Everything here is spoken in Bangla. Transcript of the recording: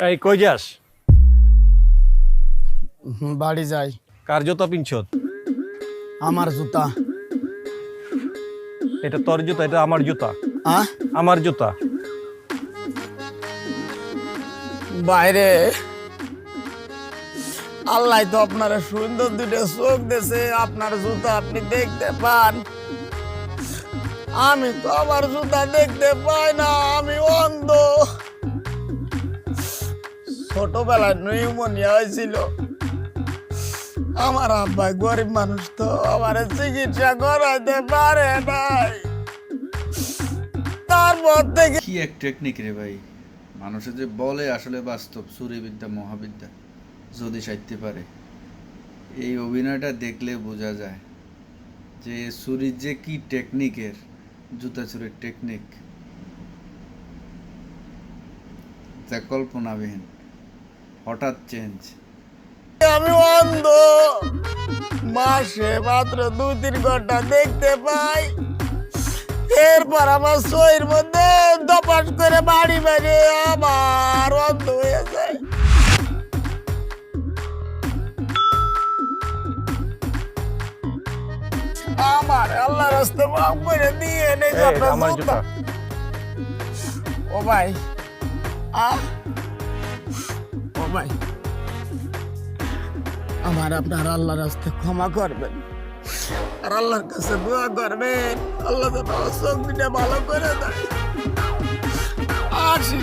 এই কই যাস? বাড়ি যাই। কার জুতা পিনছত আমার জুতা। এটা তোর জুতা এটা আমার জুতা। আ? আমার জুতা। বাইরে। আল্লাহ তো আপনার সুন্দর দুটো চোখ দেছে আপনার জুতা আপনি দেখতে পান। আমি তো আমার জুতা দেখতে পাই না আমি অন্ধ। ছোটবেলায় নিউমোনিয়া হয়েছিল। আমার আব্বা গরিব মানুষ তো, আমার চিকিৎসা করাইতে পারে নাই। তারপর থেকে কি এক টেকনিক রে ভাই? মানুষে যে বলে আসলে বাস্তব, সুরিবিদ্যা, মহাবিদ্যা, যদি সাইতে পারে। এই অভিনয়টা দেখলে বোঝা যায় যে সুরির যে কি টেকনিকের জুতা চুরির টেকনিক কল্পনাবিহীন। হঠাৎ চেঞ্জ আমি অন্ধ। মাসে মাত্র দু তিন ঘণ্টা দেখতে পাই। এরপর আমার শরীর মধ্যে দপাস করে বাড়ি বেড়ে আবার অন্ধ হয়ে যায়। আমার আল্লাহ রাস্তা মাফ করে দিয়ে নেই আমার জুতা। ও ভাই আ ভাই আমার আপনার আল্লাহর রাস্তায় ক্ষমা করবেন। আর আল্লাহর কাছে দোয়া করবেন। আল্লাহ ভালো করে দেয়। আসি।